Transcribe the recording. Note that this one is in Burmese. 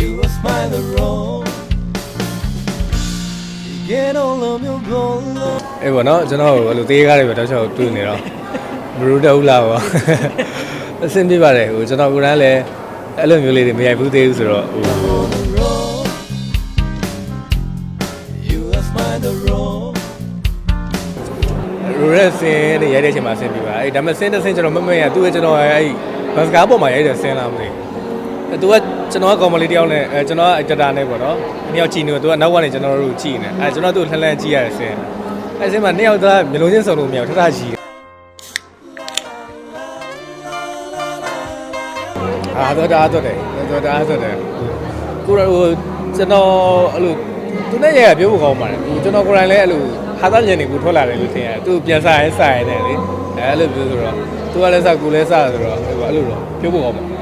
You will smile the road. Get all of your gold. အေးပေါ့နော်ကျွန်တော်အဲ့လိုသေးကားတွေပဲတောက်ချောက်တွေ့နေတော့မရူတော့ဘူးလားပေါ့အဆင်ပြေပါတယ်ဟိုကျွန်တော်ကိုယ်တိုင်လည်းအဲ့လိုမျိုးလေးတွေမရိုက်ဘူးသေးဘူးဆိုတော့ဟို on the road. You will smile the road. ရူရက်စင်းနဲ့ရိုက်တဲ့အချိန်မှာဆင်းပြပါအဲ့ဒါပေမဲ့ဆင်းတဲ့ဆင်းကျွန်တော်မမရသူကကျွန်တော်အဲ့ဘတ်စကားပေါ်မှာရိုက်တဲ့ဆင်းလားမသိဘူး သူကကျွန်တော်ကကောင်မလေးတယောက်နဲ့အဲကျွန်တော်ကတတာနဲ့ပေါ့နော်နှစ်ယောက်ကြည့်နေတော့သူကနောက်ကနေကျွန်တော်တို့ကြည့်နေအဲကျွန်တော်သူ့လှမ်းလှမ်းကြည့်ရတဲ့ဆင်းအဲဆင်းမှာနှစ်ယောက်သားမျိုးလုံးချင်းစုံလို့မရဘူးထထကြီးအာတော့တာတော့တယ်တော့တာတော့တယ်ကိုရဟိုကျွန်တော်အဲ့လိုသူနဲ့ရရပြောဖို့ကောင်းပါတယ်ဟိုကျွန်တော်ကိုယ်တိုင်လည်းအဲ့လိုဟာသားညံနေကိုထွက်လာတယ်လို့ထင်ရတယ်သူပြန်စားရဲစားရတယ်လေအဲအဲ့လိုပြောဆိုတော့သူကလည်းစားကိုလည်းစားဆိုတော့ဟိုအဲ့လိုတော့ပြောဖို့ကောင်းပါ